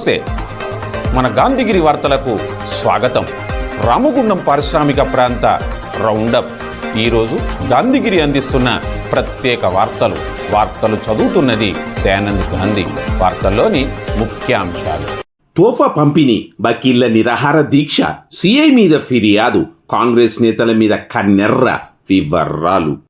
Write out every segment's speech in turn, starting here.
నమస్తే. మన గాంధీగిరి వార్తలకు స్వాగతం. రామగుండం పారిశ్రామిక ప్రాంత రౌండప్. ఈరోజు గాంధీగిరి అందిస్తున్న ప్రత్యేక వార్తలు. వార్తలు చదువుతున్నది దయానంద్ గాంధీ. వార్తల్లోని ముఖ్యాంశాలు. తోఫా పంపిణీ వకీళ్ళ నిరాహార దీక్ష సిఐ మీద ఫిర్యాదు కాంగ్రెస్ నేతల మీద కన్నెర్ర వివరాలు.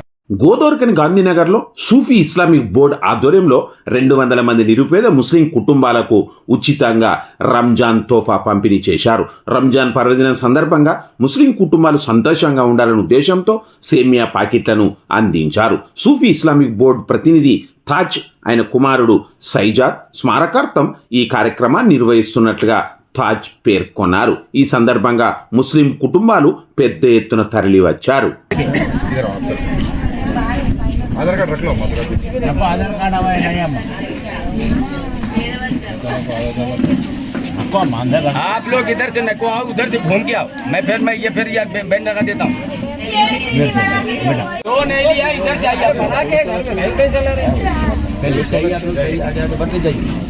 Godavarikhani గాంధీనగర్లో సూఫీ ఇస్లామిక్ బోర్డు ఆధ్వర్యంలో రెండు వందల మంది నిరుపేద ముస్లిం కుటుంబాలకు ఉచితంగా రంజాన్ తోఫా పంపిణీ చేశారు. రంజాన్ పర్వదినం సందర్భంగా ముస్లిం కుటుంబాలు సంతోషంగా ఉండాలనే ఉద్దేశంతో సేమియా పాకెట్లను అందించారు. సూఫీ ఇస్లామిక్ బోర్డు ప్రతినిధి తాజ్ ఆయన కుమారుడు సైజాద్ స్మారకార్థం ఈ కార్యక్రమాన్ని నిర్వహిస్తున్నట్లుగా తాజ్ పేర్కొన్నారు. ఈ సందర్భంగా ముస్లిం కుటుంబాలు పెద్ద ఎత్తున తరలి వచ్చారు आधार कार्ड रख लो आधार कार्ड आपको आधार कार्ड हवा है नहीं हम आपको हम आधार कार्ड आप लोग इधर से नको आओ उधर से घूम के आओ मैं फिर मैं ये फिर ये बैंड लगा देता हूँ बेटा तो नहीं लिया इधर से आइए बना के ऐसे चला रहे पहले सही आप लोग सही आ जाए बढ़ते जाइए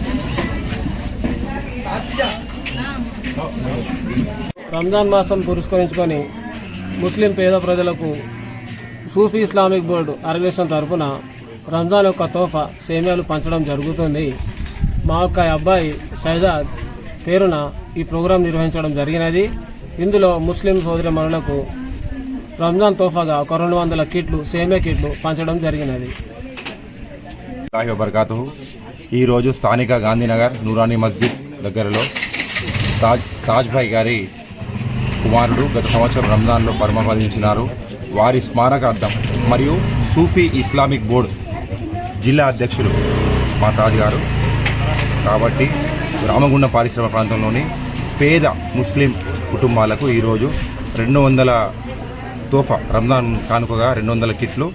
రంజాన్ మాసం పురస్కరించుకొని ముస్లిం పేద ప్రజలకు సూఫీ ఇస్లామిక్ బోర్డు ఆర్గనైజేషన్ తరఫున రంజాన్ యొక్క తోఫా సేమ్యాలు పంచడం జరుగుతుంది. మా యొక్క అబ్బాయి షైజాద్ పేరున ఈ ప్రోగ్రాం నిర్వహించడం జరిగినది. ఇందులో ముస్లిం సోదరి మనులకు రంజాన్ తోఫాగా ఒక రెండు వందల కిట్లు సేమియా కిట్లు పంచడం జరిగినది. అల్లాహి ఈరోజు స్థానిక గాంధీనగర్ నూరానీ మస్జిద్ దగ్గరలో తాజ్ తాజ్ భాయ్ గారి కుమారుడు గత సంవత్సరం రంజాన్లో పరమపదించినారు వారి స్మారకార్థం మరియు సూఫీ ఇస్లామిక్ బోర్డ్ జిల్లా అధ్యక్షులు మా తాజ్ గారు. కాబట్టి రామగుండ పారిశ్రమ ప్రాంతంలోని పేద ముస్లిం కుటుంబాలకు ఈరోజు రెండు వందల తోఫా రంజాన్ కానుకగా రెండు వందల కిట్లు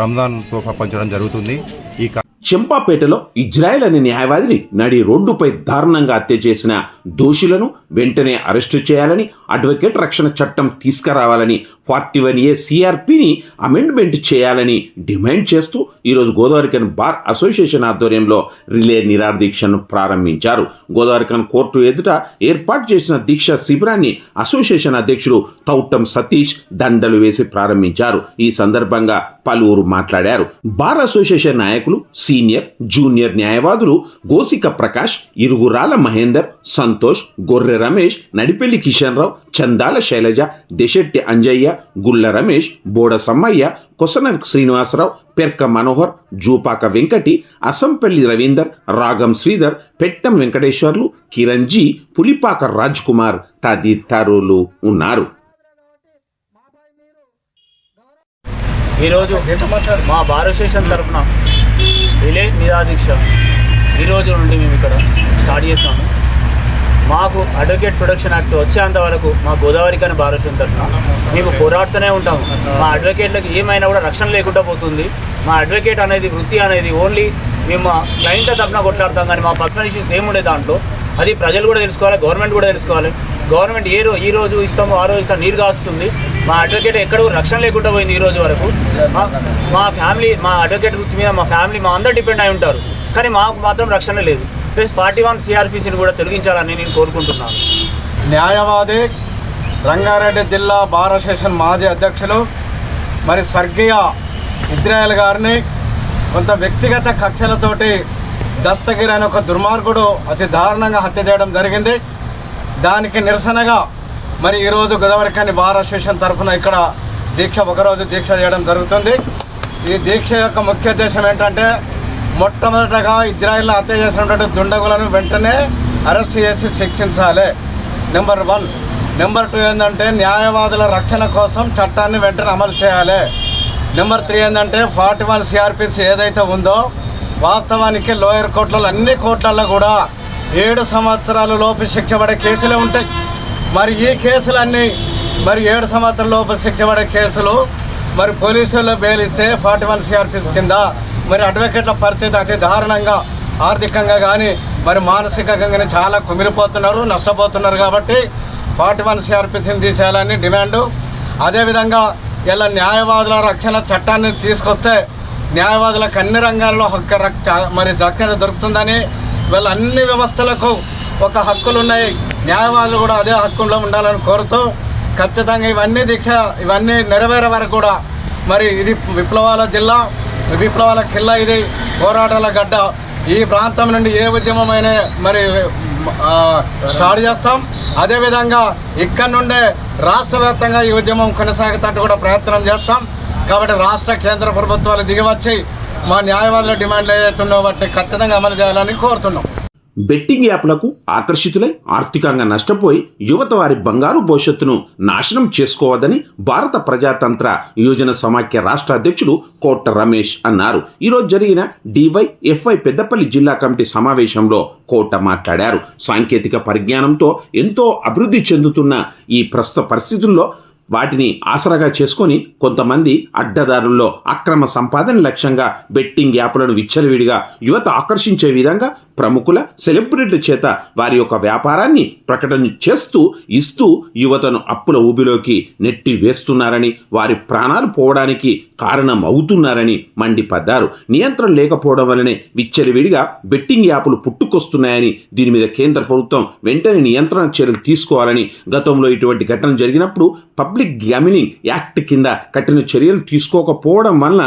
రంజాన్ తోఫా పంచడం జరుగుతుంది. ఈ చెంపాపేటలో ఇజ్రాయెల్ అనే న్యాయవాదిని నడి రోడ్డుపై దారుణంగా హత్య చేసిన దోషులను వెంటనే అరెస్టు చేయాలని అడ్వకేట్ రక్షణ చట్టం తీసుకురావాలని ఫార్టీ వన్ ఏ సిఆర్పిని అమెండ్మెంట్ చేయాలని డిమాండ్ చేస్తూ ఈరోజు గోదావరికన్ బార్ అసోసియేషన్ ఆధ్వర్యంలో రిలే నిరాదీక్షను దీక్షను ప్రారంభించారు గోదావరికన్ కోర్టు ఎదుట ఏర్పాటు చేసిన దీక్ష శిబిరాన్ని అసోసియేషన్ అధ్యక్షుడు తౌటం సతీష్ దండలు వేసి ప్రారంభించారు. ఈ సందర్భంగా పలువురు మాట్లాడారు. బార్ అసోసియేషన్ నాయకులు సీనియర్ జూనియర్ న్యాయవాదులు గోసిక ప్రకాష్ ఇరుగురాల మహేందర్ సంతోష్ గొర్రె రమేష్ నడిపెల్లి కిషన్ రావు చందాల శైలజ దెశెట్టి అంజయ్య గుళ్ళ రమేష్ బోడ సమ్మయ్య కొసన శ్రీనివాసరావు పెర్క మనోహర్ జూపాక వెంకటి అసంపల్లి రవీందర్ రాగం శ్రీధర్ పెట్టం వెంకటేశ్వర్లు కిరణ్జీ పులిపాక రాజ్ కుమార్ తదితరులు ఉన్నారు. ఈరోజు మా బార్ అసోసియేషన్ తరఫున రిలే నిరాదీక్ష ఈరోజు నుండి మేము ఇక్కడ స్టార్ట్ చేస్తాము. మాకు అడ్వకేట్ ప్రొడక్షన్ యాక్ట్ వచ్చేంత వరకు మా గోదావరి కానీ భారస్వామి తరఫున మేము పోరాడుతూనే ఉంటాము. మా అడ్వకేట్లకు ఏమైనా కూడా రక్షణ లేకుండా పోతుంది. మా అడ్వకేట్ అనేది వృత్తి అనేది ఓన్లీ మేము మా క్లయింట్ తరఫున కొట్లాడతాం. కానీ మా పర్సనల్ ఇష్యూస్ ఏముండే దాంట్లో. అది ప్రజలు కూడా తెలుసుకోవాలి గవర్నమెంట్ కూడా తెలుసుకోవాలి. గవర్నమెంట్ ఏ రోజు ఈ రోజు ఇస్తామో ఆ రోజు ఇస్తాం నీరు కాస్తుంది. మా అడ్వకేట్ ఎక్కడ రక్షణ లేకుండా పోయింది ఈ రోజు వరకు. మా మా ఫ్యామిలీ మా అడ్వకేట్ వృత్తి మీద మా ఫ్యామిలీ మా అందరు డిపెండ్ అయి ఉంటారు. కానీ మాకు మాత్రం రక్షణ లేదు. ప్లస్ ఫార్టీ వన్ సిఆర్పిసిని కూడా తొలగించాలని నేను కోరుకుంటున్నాను. న్యాయవాది రంగారెడ్డి జిల్లా బార్ అసోసియేషన్ మాజీ అధ్యక్షులు మరి స్వర్గీయ ఇజ్రాయెల్ గారిని కొంత వ్యక్తిగత కక్షలతోటి దస్తగిరి అనే ఒక దుర్మార్గుడు అతి దారుణంగా హత్య చేయడం జరిగింది. దానికి నిరసనగా మరి ఈరోజు గోదావరికాని బార్ అసోసియేషన్ తరఫున ఇక్కడ దీక్ష ఒకరోజు దీక్ష చేయడం జరుగుతుంది. ఈ దీక్ష యొక్క ముఖ్య ఉద్దేశం ఏంటంటే మొట్టమొదటగా ఇజ్రాయిల్ హత్య చేసినటువంటి దుండగులను వెంటనే అరెస్ట్ చేసి శిక్షించాలి. నెంబర్ వన్ నెంబర్ టూ ఏంటంటే న్యాయవాదుల రక్షణ కోసం చట్టాన్ని వెంటనే అమలు చేయాలి. నెంబర్ త్రీ ఏంటంటే ఫార్టీ వన్ సిఆర్పిసి ఏదైతే ఉందో వాస్తవానికి లోయర్ కోర్టులలో అన్ని కోర్టులలో కూడా ఏడు సంవత్సరాల లోపు శిక్ష పడే కేసులే ఉంటాయి. మరి ఈ కేసులన్నీ మరి ఏడు సంవత్సరాల లోపు శిక్ష పడే కేసులు మరి పోలీసుల్లో బెయిలిస్తే ఫార్టీ వన్ సిఆర్పిసి కింద మరి అడ్వకేట్ల పరిస్థితి అతి దారుణంగా ఆర్థికంగా కానీ మరి మానసికంగా కానీ చాలా కుమిలిపోతున్నారు నష్టపోతున్నారు కాబట్టి ఫార్టీ వన్ సిఆర్పిసిని తీసేయాలని డిమాండు. అదేవిధంగా ఇలా న్యాయవాదుల రక్షణ చట్టాన్ని తీసుకొస్తే న్యాయవాదులకు అన్ని రంగాల్లో హక్కు రక్ష మరి రక్షణ దొరుకుతుందని వీళ్ళ అన్ని వ్యవస్థలకు ఒక హక్కులు ఉన్నాయి న్యాయవాదులు కూడా అదే హక్కుల్లో ఉండాలని కోరుతూ ఖచ్చితంగా ఇవన్నీ దీక్ష ఇవన్నీ నెరవేరే వరకు కూడా మరి ఇది విప్లవాల జిల్లా. విప్లవాల కిల్లా ఇది పోరాటాల గడ్డ. ఈ ప్రాంతం నుండి ఏ ఉద్యమమైన మరి స్టార్ట్ చేస్తాం. అదేవిధంగా ఇక్కడ నుండే రాష్ట్ర వ్యాప్తంగా ఈ ఉద్యమం కొనసాగేటట్టు కూడా ప్రయత్నం చేస్తాం. కాబట్టి రాష్ట్ర కేంద్ర ప్రభుత్వాలు దిగివచ్చి మా న్యాయవాదుల డిమాండ్లు ఏదైతున్నాయో వాటిని ఖచ్చితంగా అమలు చేయాలని కోరుతున్నాం. బెట్టింగ్ యాప్లకు ఆకర్షితులై ఆర్థికంగా నష్టపోయి యువత వారి బంగారు భవిష్యత్తును నాశనం చేసుకోవద్దని భారత ప్రజాతంత్ర యోజన సమాఖ్య రాష్ట్ర అధ్యక్షుడు కోట రమేష్ అన్నారు. ఈరోజు జరిగిన డివైఎఫ్ఐ పెద్దపల్లి జిల్లా కమిటీ సమావేశంలో కోట మాట్లాడారు. సాంకేతిక పరిజ్ఞానంతో ఎంతో అభివృద్ధి చెందుతున్న ఈ ప్రస్తుత పరిస్థితుల్లో వాటిని ఆసరాగా చేసుకొని కొంతమంది అడ్డదారుల్లో అక్రమ సంపాదన లక్ష్యంగా బెట్టింగ్ యాప్లను విచ్చలవిడిగా యువత ఆకర్షించే విధంగా ప్రముఖుల సెలబ్రిటీల చేత వారి యొక్క వ్యాపారాన్ని ప్రకటన చేస్తూ ఇస్తూ యువతను అప్పుల ఊబిలోకి నెట్టి వేస్తున్నారని వారి ప్రాణాలు పోవడానికి కారణం అవుతున్నారని మండిపడ్డారు. నియంత్రణ లేకపోవడం వల్లనే విచ్చలివిడిగా బెట్టింగ్ యాప్లు పుట్టుకొస్తున్నాయని దీని మీద కేంద్ర ప్రభుత్వం వెంటనే నియంత్రణ చర్యలు తీసుకోవాలని గతంలో ఇటువంటి ఘటనలు జరిగినప్పుడు పబ్లిక్ గ్యామినింగ్ యాక్ట్ కింద కఠిన చర్యలు తీసుకోకపోవడం వలన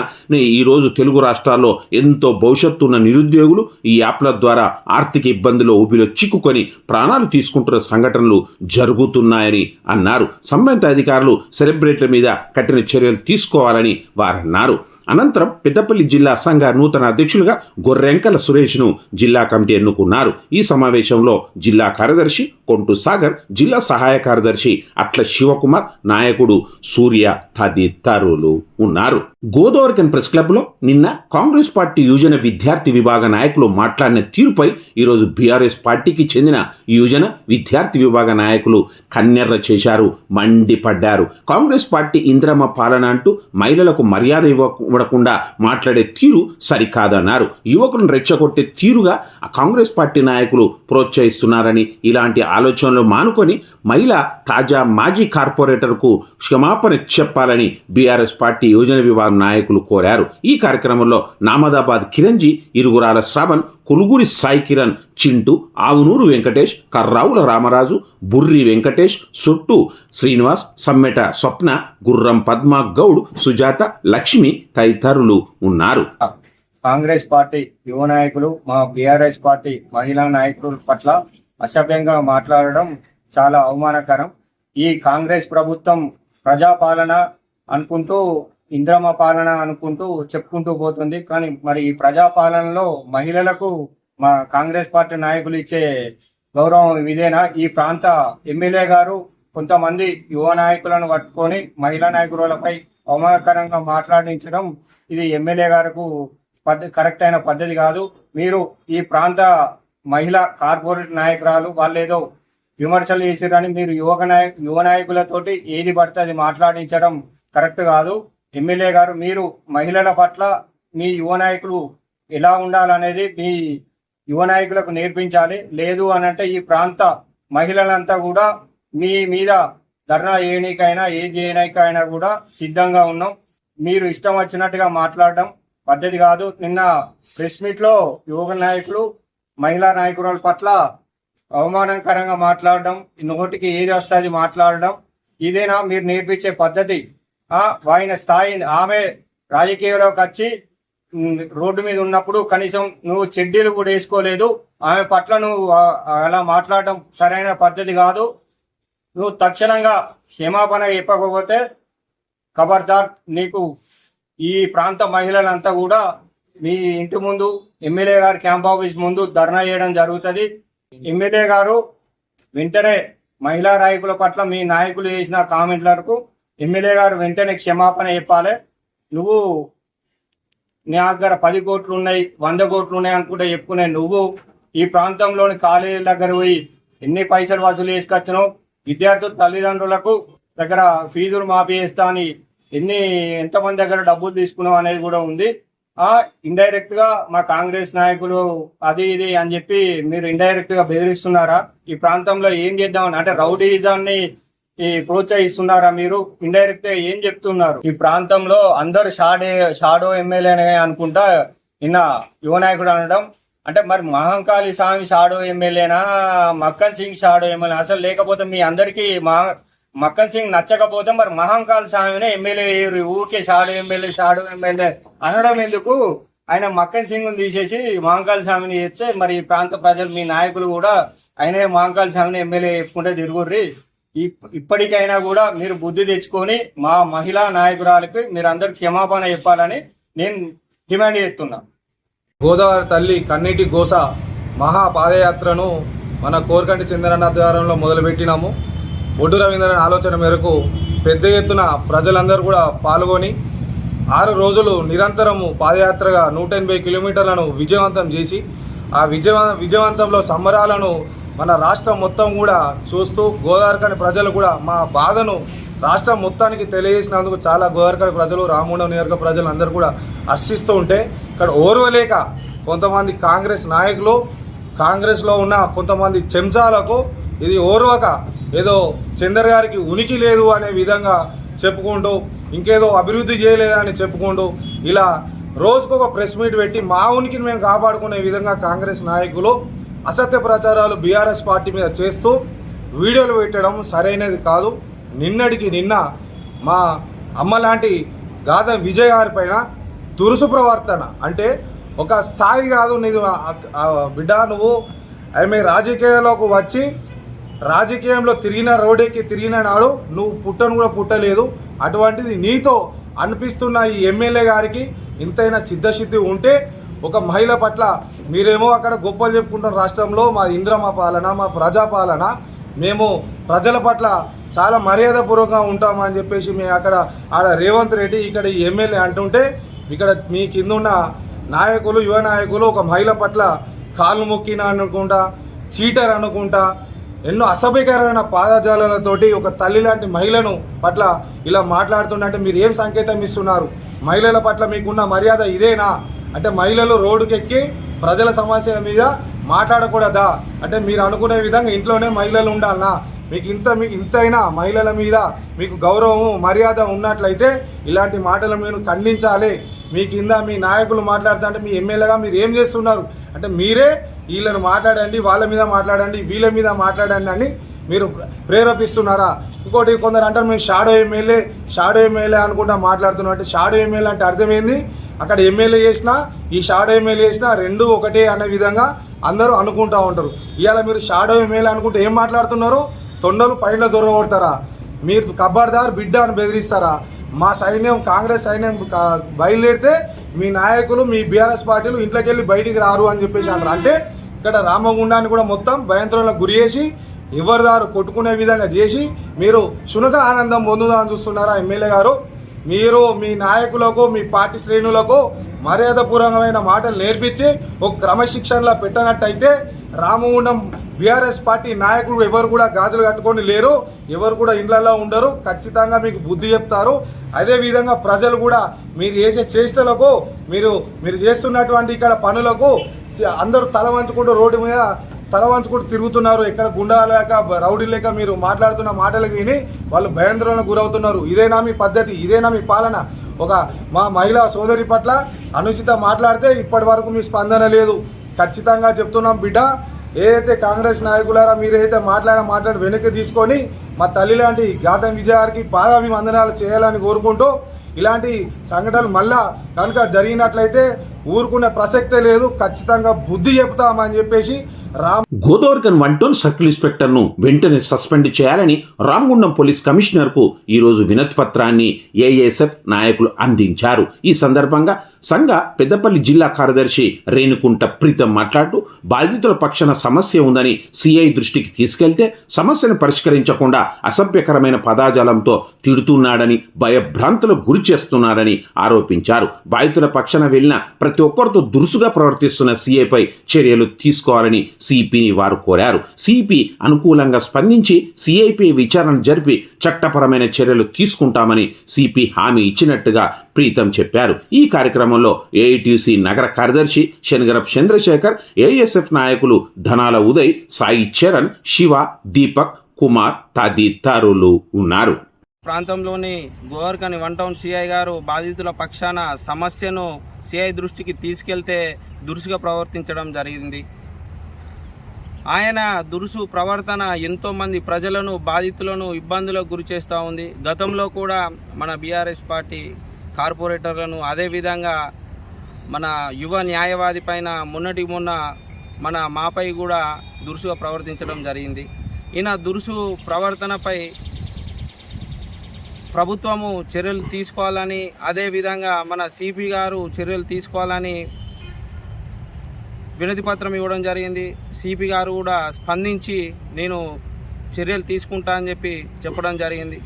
ఈరోజు తెలుగు రాష్ట్రాల్లో ఎంతో భవిష్యత్తు ఉన్న నిరుద్యోగులు ఈ యాప్ల ద్వారా ఆర్థిక ఇబ్బందులు ఊపిలో చిక్కుకొని ప్రాణాలు తీసుకుంటున్న సంఘటనలు జరుగుతున్నాయని అన్నారు. సంబంధిత అధికారులు సెలబ్రిటీల మీద కఠిన చర్యలు తీసుకోవాలని వారన్నారు. అనంతరం పెద్దపల్లి జిల్లా సంఘ నూతన అధ్యక్షులుగా గొర్రెంకల సురేష్ను జిల్లా కమిటీ ఎన్నుకున్నారు. ఈ సమావేశంలో జిల్లా కార్యదర్శి కొంటు సాగర్ జిల్లా సహాయ కార్యదర్శి అట్ల శివకుమార్ నాయకుడు సూర్య తదితరులు ఉన్నారు. గోదావరికన్ ప్రెస్ క్లబ్లో నిన్న కాంగ్రెస్ పార్టీ యువజన విద్యార్థి విభాగ నాయకులు మాట్లాడిన తీరుపై ఈరోజు బీఆర్ఎస్ పార్టీకి చెందిన యువజన విద్యార్థి విభాగ నాయకులు కన్నెర్ర చేశారు మండిపడ్డారు. కాంగ్రెస్ పార్టీ ఇంద్రమ్మ పాలన అంటూ మహిళలకు మర్యాద ఇవ్వకుండా మాట్లాడే తీరు సరికాదన్నారు. యువకులను రెచ్చగొట్టే తీరుగా కాంగ్రెస్ పార్టీ నాయకులు ప్రోత్సహిస్తున్నారని ఇలాంటి ఆలోచనలు మానుకొని మహిళ తాజా మాజీ కార్పొరేటర్కు క్షమాపణ చెప్పాలని బీఆర్ఎస్ పార్టీ యువజన విభాగం నాయకులు కోరారు. ఈ కార్యక్రమంలో నామదాబాద్ కిరంజీ ఇరుగురాల శ్రవణ్ కులుగురి సాయి కిరణ్ చింటూ ఆవునూరు వెంకటేష్ కర్రావుల రామరాజు బుర్రి వెంకటేష్ సుట్టు శ్రీనివాస్ సమ్మెట స్వప్న గుర్రం పద్మ గౌడ్ సుజాత లక్ష్మి తదితరులు ఉన్నారు. కాంగ్రెస్ పార్టీ యువ నాయకులు మా బీఆర్ఎస్ పార్టీ మహిళా నాయకుల పట్ల అసభ్యంగా మాట్లాడడం చాలా అవమానకరం. ఈ కాంగ్రెస్ ప్రభుత్వం ప్రజాపాలన అనుకుంటూ ఇంద్రమ పాలన అనుకుంటూ చెప్పుకుంటూ పోతుంది. కానీ మరి ఈ ప్రజాపాలనలో మహిళలకు మా కాంగ్రెస్ పార్టీ నాయకులు ఇచ్చే గౌరవం ఇదేనా? ఈ ప్రాంత ఎమ్మెల్యే గారు కొంతమంది యువ నాయకులను పట్టుకొని మహిళా నాయకులపై అవమానకరంగా మాట్లాడించడం ఇది ఎమ్మెల్యే గారికి పద్ధతి కరెక్ట్ అయిన పద్ధతి కాదు. మీరు ఈ ప్రాంత మహిళా కార్పొరేట్ నాయకురాలు వాళ్ళు ఏదో విమర్శలు చేసిరని మీరు యువక నాయ యువ నాయకులతోటి ఏది పడితే అది మాట్లాడించడం కరెక్ట్ కాదు. ఎమ్మెల్యే గారు మీరు మహిళల పట్ల మీ యువ నాయకులు ఎలా ఉండాలనేది మీ యువ నాయకులకు నేర్పించాలి. లేదు అనంటే ఈ ప్రాంత మహిళలంతా కూడా మీ మీద ధర్నా ఏనికైనా ఏ చేయడానికైనా కూడా సిద్ధంగా ఉన్నాం. మీరు ఇష్టం వచ్చినట్టుగా మాట్లాడడం పద్ధతి కాదు. నిన్న ప్రెస్ మీట్లో యువ నాయకులు మహిళా నాయకురాల పట్ల అవమానకరంగా మాట్లాడడం నోటికి ఏది వస్తుంది మాట్లాడడం ఇదేనా మీరు నేర్పించే పద్ధతి? ఆయన స్థాయి ఆమె రాజకీయంలోకి వచ్చి రోడ్డు మీద ఉన్నప్పుడు కనీసం నువ్వు చెడ్డీలు కూడా వేసుకోలేదు ఆమె పట్ల నువ్వు అలా మాట్లాడటం సరైన పద్ధతి కాదు. నువ్వు తక్షణంగా క్షమాపణ చెప్పకపోతే ఖబర్దార్ నీకు ఈ ప్రాంత మహిళలంతా కూడా మీ ఇంటి ముందు ఎమ్మెల్యే గారు క్యాంప్ ఆఫీస్ ముందు ధర్నా చేయడం జరుగుతుంది. ఎమ్మెల్యే గారు వెంటనే మహిళా నాయకుల పట్ల మీ నాయకులు చేసిన కామెంట్లకు ఎమ్మెల్యే గారు వెంటనే క్షమాపణ చెప్పాలి. నువ్వు నీ దగ్గర పది కోట్లు ఉన్నాయి వంద కోట్లు ఉన్నాయి అనుకుంటే చెప్పుకునే నువ్వు ఈ ప్రాంతంలోని కాలేజీల దగ్గర పోయి ఎన్ని పైసలు వసూలు చేసుకొచ్చినావు? విద్యార్థుల తల్లిదండ్రులకు దగ్గర ఫీజులు మాఫీ చేస్తా అని ఎన్ని ఎంతమంది దగ్గర డబ్బులు తీసుకున్నావు అనేది కూడా ఉంది. ఆ ఇండైరెక్ట్గా మా కాంగ్రెస్ నాయకులు అది ఇది అని చెప్పి మీరు ఇండైరెక్ట్గా బెదిరిస్తున్నారా? ఈ ప్రాంతంలో ఏం చేద్దామని? అంటే రౌడీజాన్ని ఈ ప్రోత్సహిస్తున్నారా మీరు? ఇండైరెక్ట్గా ఏం చెప్తున్నారు? ఈ ప్రాంతంలో అందరు షాడే షాడో ఎమ్మెల్యేనే అనుకుంటా నిన్న యువ నాయకుడు అనడం. అంటే మరి Mahankali Swamy shadow ఎమ్మెల్యేనా? Makkan Singh shadow MLA? అసలు లేకపోతే మీ అందరికి మా మక్కన్ సింగ్ నచ్చకపోతే మరి మహంకాళి స్వామినే ఎమ్మెల్యే వేయరు. ఊరికే షాడో ఎమ్మెల్యే షాడో ఎమ్మెల్యే అనడం ఎందుకు? ఆయన మక్కన్ సింగ్ తీసేసి మహంకాళి స్వామిని చేస్తే మరి ఈ ప్రాంత ప్రజలు మీ నాయకులు కూడా ఆయనే మహంకాళి స్వామిని ఎమ్మెల్యే చెప్పుకుంటే తిరుగుర్రి. ఇప్పటికైనా కూడా మీరు బుద్ధి తెచ్చుకొని మా మహిళా నాయకురాలకి మీరు అందరు క్షమాపణ చెప్పాలని నేను డిమాండ్ చేస్తున్నా. గోదావరి తల్లి కన్నీటి గోస మహా పాదయాత్రను మన కోరకంటి చంద్రన్న ఆధ్వర్యంలో మొదలుపెట్టినాము. బొడ్డు రవీంద్రన్ ఆలోచన మేరకు పెద్ద ఎత్తున ప్రజలందరూ కూడా పాల్గొని ఆరు రోజులు నిరంతరము పాదయాత్రగా నూట ఎనభై కిలోమీటర్లను విజయవంతం చేసి ఆ విజయ విజయవంతంలో సంబరాలను మన రాష్ట్రం మొత్తం కూడా చూస్తూ గోదావరికని ప్రజలు కూడా మా బాధను రాష్ట్రం మొత్తానికి తెలియజేసినందుకు చాలా గోదావరికని ప్రజలు రామగుండం నియోజక ప్రజలు అందరూ కూడా హర్షిస్తూ ఉంటే ఇక్కడ ఓర్వలేక కొంతమంది కాంగ్రెస్ నాయకులు కాంగ్రెస్లో ఉన్న కొంతమంది చెంచాలకు ఇది ఓర్వక. ఏదో చందర్ గారికి ఉనికి లేదు అనే విధంగా చెప్పుకుంటూ ఇంకేదో అభివృద్ధి చేయలేదని చెప్పుకుంటూ ఇలా రోజుకొక ప్రెస్ మీట్ పెట్టి మా ఉనికిని మేము కాపాడుకునే విధంగా కాంగ్రెస్ నాయకులు అసత్య ప్రచారాలు బీఆర్ఎస్ పార్టీ మీద చేస్తూ వీడియోలు పెట్టడం సరైనది కాదు. నిన్నటికి నిన్న మా అమ్మ లాంటి గాథ విజయ్ గారి పైన దురుసు ప్రవర్తన. అంటే ఒక స్థాయి కాదు నీది బిడ్డ నువ్వు ఆమె రాజకీయాల్లోకి వచ్చి రాజకీయంలో తిరిగిన రోడ్డెక్కి తిరిగిన నాడు నువ్వు పుట్టను కూడా పుట్టలేదు. అటువంటిది నీతో అనిపిస్తున్న ఈ ఎమ్మెల్యే గారికి ఇంతైనా చిత్తశుద్ధి ఉంటే ఒక మహిళ పట్ల మీరేమో అక్కడ గొప్పలు చెప్పుకుంటున్న రాష్ట్రంలో మా ఇంద్రమ పాలన మా ప్రజాపాలన మేము ప్రజల పట్ల చాలా మర్యాదపూర్వకంగా ఉంటామని చెప్పేసి మేము అక్కడ ఆడ రేవంత్ రెడ్డి ఇక్కడ ఎమ్మెల్యే అంటుంటే ఇక్కడ మీ కింద ఉన్న నాయకులు యువ నాయకులు ఒక మహిళ పట్ల కాళ్ళు మొక్కిన అనుకుంటా చీటర్ అనుకుంటా ఎన్నో అసభ్యకరమైన పాదజాలతోటి ఒక తల్లి లాంటి మహిళను పట్ల ఇలా మాట్లాడుతుంటే మీరు ఏం సంకేతం ఇస్తున్నారు? మహిళల పట్ల మీకున్న మర్యాద ఇదేనా? అంటే మహిళలు రోడ్డుకెక్కి ప్రజల సమస్య మీద మాట్లాడకూడదా? అంటే మీరు అనుకునే విధంగా ఇంట్లోనే మహిళలు ఉండాలనా? మీకు ఇంత మీకు ఇంతైనా మహిళల మీద మీకు గౌరవము మర్యాద ఉన్నట్లయితే ఇలాంటి మాటలు మీరు ఖండించాలి. మీ కింద మీ నాయకులు మాట్లాడుతుంటే మీ ఎమ్మెల్యేగా మీరు ఏం చేస్తున్నారు? అంటే మీరే వీళ్ళను మాట్లాడండి వాళ్ళ మీద మాట్లాడండి వీళ్ళ మీద మాట్లాడండి అని మీరు ప్రేరేపిస్తున్నారా? ఇంకోటి కొందరు అంటారు మేము షాడో ఎమ్మెల్యే షాడో ఎమ్మెల్యే అనుకుంటా మాట్లాడుతున్నాం. అంటే షాడో ఎమ్మెల్యే అంటే అర్థమైంది అక్కడ ఎమ్మెల్యే చేసినా ఈ షాడో ఎమ్మెల్యే చేసినా రెండు ఒకటే అనే విధంగా అందరూ అనుకుంటా ఉంటారు. ఇవాళ మీరు షాడో ఎమ్మెల్యే అనుకుంటే ఏం మాట్లాడుతున్నారు? తొండలు పైన కొడతారా? మీరు కబ్బర్దార్ బిడ్డ అని బెదిరిస్తారా? మా సైన్యం కాంగ్రెస్ సైన్యం బయలుదేరితే మీ నాయకులు మీ బీఆర్ఎస్ పార్టీలు ఇంట్లోకి వెళ్ళి బయటికి రారు అని చెప్పేసి అంటారు. అంటే ఇక్కడ రామగుండాన్ని కూడా మొత్తం భయంత్రంలకు గురి చేసి ఎవరిదారు కొట్టుకునే విధంగా చేసి మీరు శునక ఆనందం పొందుదామని చూస్తున్నారా ఎమ్మెల్యే గారు? మీరు మీ నాయకులకు మీ పార్టీ శ్రేణులకు మర్యాదపూర్వకమైన మాటలు నేర్పించి ఒక క్రమశిక్షణలో పెట్టనట్టయితే రామగుండం బీఆర్ఎస్ పార్టీ నాయకులు ఎవరు కూడా గాజులు కట్టుకొని లేరు ఎవరు కూడా ఇండ్లలో ఉండరు ఖచ్చితంగా మీకు బుద్ధి చెప్తారు. అదే విధంగా ప్రజలు కూడా మీరు చేసే చేష్టలకు మీరు మీరు చేస్తున్నటువంటి ఇక్కడ పనులకు అందరూ తల వంచుకుంటూ రోడ్డు మీద తల వంచుకుంటూ తిరుగుతున్నారు. ఎక్కడ గుండా లేక రౌడీ లేక మీరు మాట్లాడుతున్న మాటలకు విని వాళ్ళు భయాందోళనకు గురవుతున్నారు. ఇదేనా మీ పద్ధతి ఇదేనా మీ పాలన. ఒక మా మహిళా సోదరి పట్ల అనుచిత మాట్లాడితే ఇప్పటి వరకు మీ స్పందన లేదు. ఖచ్చితంగా చెప్తున్నాం బిడ్డ. ఏదైతే కాంగ్రెస్ నాయకులారా మీరైతే మాట్లాడ మాట్లాడి వెనక్కి తీసుకొని మా తల్లి లాంటి గాతం విజయానికి పాదాభివందనాలు చేయాలని కోరుకుంటూ ఇలాంటి సంఘటనలు మళ్ళా కనుక జరిగినట్లయితే ఊరుకునే ప్రసక్తే లేదు ఖచ్చితంగా బుద్ధి చెప్తామని చెప్పేసి Ram Godavarikhani one town circle ఇన్స్పెక్టర్ను వెంటనే సస్పెండ్ చేయాలని రామగుండం పోలీస్ కమిషనర్కు ఈరోజు వినతి పత్రాన్ని ఏఏఎస్ఎఫ్ నాయకులు అందించారు. ఈ సందర్భంగా సంఘ పెద్దపల్లి జిల్లా కార్యదర్శి రేణుకుంట ప్రీతం మాట్లాడుతూ బాధితుల పక్షాన సమస్య ఉందని సిఐ దృష్టికి తీసుకెళ్తే సమస్యను పరిష్కరించకుండా అసభ్యకరమైన పదాజాలంతో తిడుతున్నాడని భయభ్రాంతులకు గురి చేస్తున్నాడని ఆరోపించారు. బాధితుల పక్షాన వెళ్ళిన ప్రతి ఒక్కరితో దురుసుగా ప్రవర్తిస్తున్న సిఐపై చర్యలు తీసుకోవాలని సిపిని వారు కోరారు. సిపి అనుకూలంగా స్పందించి సిఐపై విచారణ జరిపి చట్టపరమైన చర్యలు తీసుకుంటామని సిపి హామీ ఇచ్చినట్టుగా ప్రీతం చెప్పారు. ఈ కార్యక్రమం కార్యక్రమంలో ఏఐటీసీ నగర కార్యదర్శి శనిగరప్ చంద్రశేఖర్ ఏఎస్ఎఫ్ నాయకులు ధనాల ఉదయ్ సాయి చరణ్ శివ దీపక్ కుమార్ తదితరులు ఉన్నారు. ప్రాంతంలోని గోవర్కని వన్ టౌన్ సిఐ గారు బాధితుల పక్షాన సమస్యను సిఐ దృష్టికి తీసుకెళ్తే దురుసుగా ప్రవర్తించడం జరిగింది. ఆయన దురుసు ప్రవర్తన ఎంతోమంది ప్రజలను బాధితులను ఇబ్బందులకు గురి చేస్తూ ఉంది. గతంలో కూడా మన బీఆర్ఎస్ పార్టీ కార్పొరేటర్లను అదేవిధంగా మన యువ న్యాయవాది పైన మొన్నటి మొన్న మన మాపై కూడా దురుసుగా ప్రవర్తించడం జరిగింది. ఈయన దురుసు ప్రవర్తనపై ప్రభుత్వము చర్యలు తీసుకోవాలని అదేవిధంగా మన సిపి గారు చర్యలు తీసుకోవాలని వినతి పత్రం ఇవ్వడం జరిగింది. సిపి గారు కూడా స్పందించి నేను చర్యలు తీసుకుంటా అని చెప్పి చెప్పడం జరిగింది.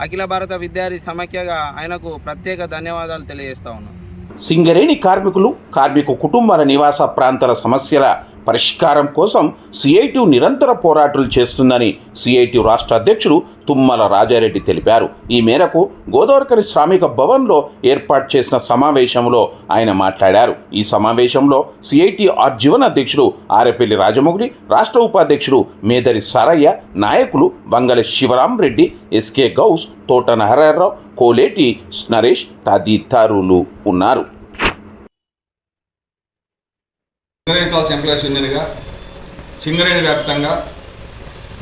అఖిల భారత విద్యార్థి సమైక్యగా ఆయనకు ప్రత్యేక ధన్యవాదాలు తెలియజేస్తా ఉన్నాను సింగరేణి కార్మికులు కార్మిక కుటుంబాల నివాస ప్రాంతాల సమస్యల పరిష్కారం కోసం సిఐటి నిరంతర పోరాటాలు చేస్తుందని సిఐటి రాష్ట్ర అధ్యక్షుడు తుమ్మల రాజారెడ్డి తెలిపారు. ఈ మేరకు గోదావరికని శ్రామిక భవన్లో ఏర్పాటు చేసిన సమావేశంలో ఆయన మాట్లాడారు. ఈ సమావేశంలో సిఐటి ఆర్జీవన్ అధ్యక్షుడు ఆరెపల్లి రాజమౌళి రాష్ట్ర ఉపాధ్యక్షుడు మేదరి సారయ్య నాయకులు బంగళ శివరాం రెడ్డి ఎస్కే గౌస్ తోట నహరారావు కోలేటి నరేష్ తదితరులు ఉన్నారు. సింగరేణి కాల్స్ ఎంప్లాయీస్ యూనియన్గా సింగరేణి వ్యాప్తంగా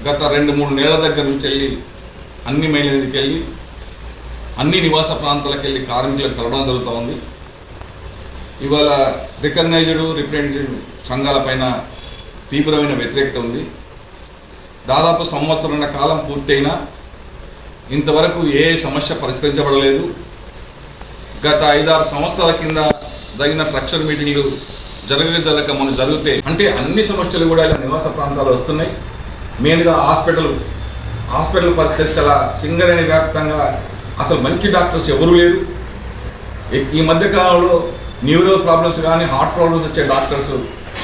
గత రెండు మూడు నెలల దగ్గర నుంచి వెళ్ళి అన్ని మైళ్ళకి వెళ్ళి అన్ని నివాస ప్రాంతాలకు వెళ్ళి కార్మికులకు కలవడం జరుగుతూ ఉంది ఇవాళ రికగ్నైజ్డ్ రిప్రజెంటేటివ్ సంఘాలపైన తీవ్రమైన వ్యతిరేకత ఉంది. దాదాపు సంవత్సరాల కాలం పూర్తయినా ఇంతవరకు ఏ సమస్య పరిష్కరించబడలేదు. గత ఐదారు సంవత్సరాల కింద జరిగిన స్ట్రక్చర్ మీటింగ్లు జరగదలక మనం జరిగితే అంటే అన్ని సమస్యలు కూడా ఇలా నివాస ప్రాంతాలు వస్తున్నాయి. మెయిన్గా హాస్పిటల్ హాస్పిటల్ పరిస్థితి చాలా సింగరేణి వ్యాప్తంగా అసలు మంచి డాక్టర్స్ ఎవరూ లేరు. ఈ- మధ్యకాలంలో మధ్య కాలంలో న్యూరో ప్రాబ్లమ్స్ కానీ హార్ట్ ప్రాబ్లమ్స్ వచ్చే డాక్టర్స్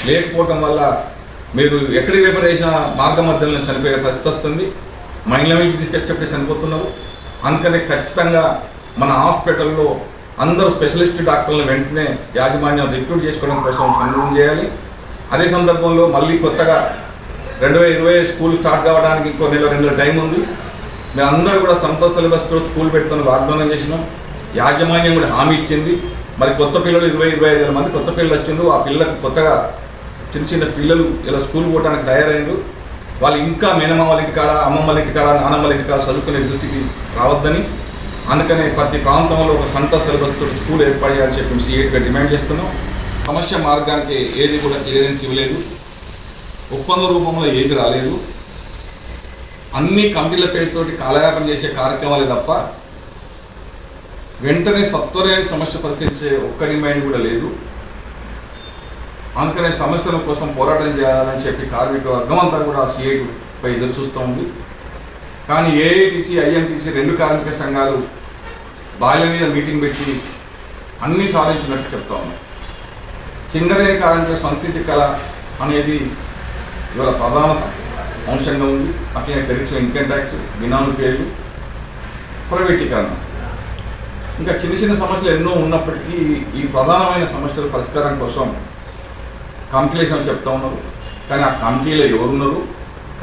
లేకపోవటం వల్ల మీరు ఎక్కడికి రిఫర్ చేసిన మార్గ మధ్యలో చనిపోయే పరిస్థితి వస్తుంది. మహిళ నుంచి తీసుకొచ్చేప్పుడు చనిపోతున్నారు. అందుకని ఖచ్చితంగా మన హాస్పిటల్లో అందరూ స్పెషలిస్ట్ డాక్టర్లను వెంటనే యాజమాన్యం రిక్రూట్ చేసుకోవడం కోసం ఫండింగ్ చేయాలి. అదే సందర్భంలో మళ్ళీ కొత్తగా రెండు వేల ఇరవై స్కూల్ స్టార్ట్ కావడానికి ఇంకో నెల రెండు నెలల టైం ఉంది. మేము అందరూ కూడా సంతోష సిలబస్తో స్కూల్ పెడుతున్న వాగ్దానం చేసినాం. యాజమాన్యం కూడా హామీ ఇచ్చింది. మరి కొత్త పిల్లలు ఇరవై ఇరవై ఐదు వేల మంది కొత్త పిల్లలు వచ్చిండ్రు. ఆ పిల్లలకు కొత్తగా చిన్న చిన్న పిల్లలు ఇలా స్కూల్ పోవడానికి తయారైండు వాళ్ళు ఇంకా మేనమామల ఇంటికాడ అమ్మమ్మల ఇంటికాడ నానమ్మల ఇంటికాడ చదువుకునే దృష్టికి రావద్దని అందుకనే ప్రతి ప్రాంతంలో ఒక సంత సిలబస్ తోటి స్కూల్ ఏర్పాటు చేయాలని చెప్పి సీఎట్గా డిమాండ్ చేస్తున్నాం. సమస్య మార్గానికి ఏది కూడా క్లియరెన్స్ ఇవ్వలేదు. ఒప్పంద రూపంలో ఏది రాలేదు. అన్ని కమిటీల పేరుతోటి కాలయాపన చేసే కార్యక్రమాలే తప్ప వెంటనే సత్వరే సమస్య పరిష్కరించే ఒక్క డిమాండ్ కూడా లేదు. అందుకనే సమస్యల కోసం పోరాటం చేయాలని చెప్పి కార్మిక వర్గం అంతా కూడా సీఐపై ఎదురు చూస్తూ ఉంది. కానీ ఏఐటీసీ ఐఎన్టీసీ రెండు కార్మిక సంఘాలు బాల్య మీద మీటింగ్ పెట్టి అన్నీ సాధించినట్టు చెప్తా ఉన్నాం. చింగరేణి కార్మికుల సంతృప్తి కళ అనేది ఇవాళ ప్రధాన అంశంగా ఉంది. అట్లనే టెరిక్స్ ఇన్కమ్ ట్యాక్స్ బినామీ పేర్లు ప్రైవేటీకరణ. ఇంకా చిన్న చిన్న సమస్యలు ఎన్నో ఉన్నప్పటికీ ఈ ప్రధానమైన సమస్యల పరిష్కారం కోసం కమిటీలు చెప్తా ఉన్నారు. కానీ ఆ కమిటీలో ఎవరున్నారు?